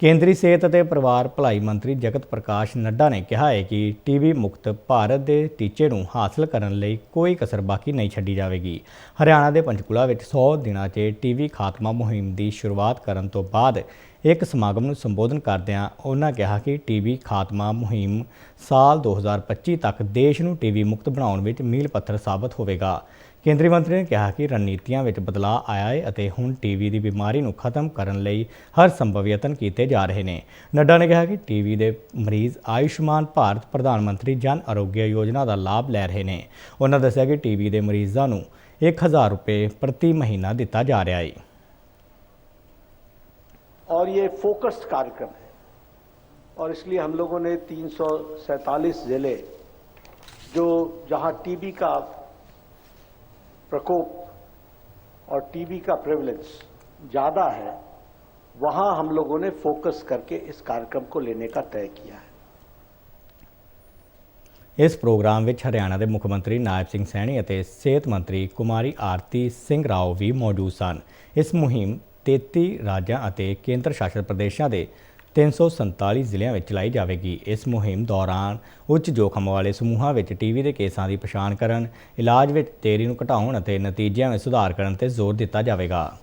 ਕੇਂਦਰੀ ਸਿਹਤ ਅਤੇ ਪਰਿਵਾਰ ਭਲਾਈ ਮੰਤਰੀ ਜਗਤ ਪ੍ਰਕਾਸ਼ ਨੱਡਾ ਨੇ ਕਿਹਾ ਹੈ ਕਿ ਟੀਬੀ ਮੁਕਤ ਭਾਰਤ ਦੇ ਟੀਚੇ ਨੂੰ ਹਾਸਲ ਕਰਨ ਲਈ ਕੋਈ ਕਸਰ ਬਾਕੀ ਨਹੀਂ ਛੱਡੀ ਜਾਵੇਗੀ। ਹਰਿਆਣਾ ਦੇ ਪੰਚਕੂਲਾ ਵਿੱਚ 100 ਦਿਨਾਂ 'ਚ ਟੀਬੀ ਖਾਤਮਾ ਮੁਹਿੰਮ ਦੀ ਸ਼ੁਰੂਆਤ ਕਰਨ ਤੋਂ ਬਾਅਦ ਇੱਕ ਸਮਾਗਮ ਨੂੰ ਸੰਬੋਧਨ ਕਰਦਿਆਂ ਉਹਨਾਂ ਕਿਹਾ ਕਿ ਟੀਬੀ ਖਾਤਮਾ ਮੁਹਿੰਮ ਸਾਲ 2025 ਤੱਕ ਦੇਸ਼ ਨੂੰ ਟੀਬੀ ਮੁਕਤ ਬਣਾਉਣ ਵਿੱਚ ਮੀਲ ਪੱਥਰ ਸਾਬਤ ਹੋਵੇਗਾ। ਕੇਂਦਰੀ ਮੰਤਰੀ ਨੇ ਕਿਹਾ ਕਿ ਰਣਨੀਤੀਆਂ ਵਿੱਚ ਬਦਲਾਅ ਆਇਆ ਹੈ ਅਤੇ ਹੁਣ ਟੀਵੀ ਦੀ ਬਿਮਾਰੀ ਨੂੰ ਖਤਮ ਕਰਨ ਲਈ ਹਰ ਸੰਭਵ ਯਤਨ ਕੀਤੇ ਜਾ ਰਹੇ ਨੇ ਨੱਡਾ ਨੇ ਕਿਹਾ ਕਿ ਟੀਵੀ ਦੇ ਮਰੀਜ਼ ਆਯੁਸ਼ਮਾਨ ਭਾਰਤ ਪ੍ਰਧਾਨ ਮੰਤਰੀ ਜਨ ਆਰੋਗਯ ਯੋਜਨਾ ਦਾ ਲਾਭ ਲੈ ਰਹੇ ਨੇ ਉਹਨਾਂ ਦੱਸਿਆ ਕਿ ਟੀਵੀ ਦੇ ਮਰੀਜ਼ਾਂ ਨੂੰ 1000 ਰੁਪਏ ਪ੍ਰਤੀ ਮਹੀਨਾ ਦਿੱਤਾ ਜਾ ਰਿਹਾ ਹੈ और ये फोकस्ड कार्यक्रम है और इसलिए हम लोगों ने तीन जिले जो जहां टीबी का प्रकोप और टीबी का प्रेवलेंस ज्यादा है वहां हम लोगों ने फोकस करके इस कार्यक्रम को लेने का तय किया है ਇਸ ਪ੍ਰੋਗਰਾਮ ਵਿੱਚ ਹਰਿਆਣਾ ਦੇ ਮੁੱਖ ਮੰਤਰੀ ਨਾਇਬ ਸਿੰਘ ਸੈਣੀ ਅਤੇ ਸਿਹਤ ਮੰਤਰੀ ਕੁਮਾਰੀ ਆਰਤੀ ਸਿੰਘ ਰਾਓ ਵੀ ਮੌਜੂਦ ਸਨ ਇਸ ਮੁਹਿੰਮ 33 ਰਾਜਾਂ ਅਤੇ ਕੇਂਦਰ ਸ਼ਾਸਿਤ ਪ੍ਰਦੇਸ਼ਾਂ ਦੇ 347 ਜ਼ਿਲ੍ਹਿਆਂ ਵਿੱਚ ਚਲਾਈ ਜਾਵੇਗੀ। ਇਸ ਮੁਹਿੰਮ ਦੌਰਾਨ ਉੱਚ ਜੋਖਮ ਵਾਲੇ ਸਮੂਹਾਂ ਵਿੱਚ ਟੀਵੀ ਦੇ ਕੇਸਾਂ ਦੀ ਪਛਾਣ ਕਰਨ, ਇਲਾਜ ਵਿੱਚ ਤੇਰੀ ਨੂੰ ਘਟਾਉਣ ਅਤੇ ਨਤੀਜਿਆਂ ਵਿੱਚ ਸੁਧਾਰ ਕਰਨ ਤੇ ਜ਼ੋਰ ਦਿੱਤਾ ਜਾਵੇਗਾ।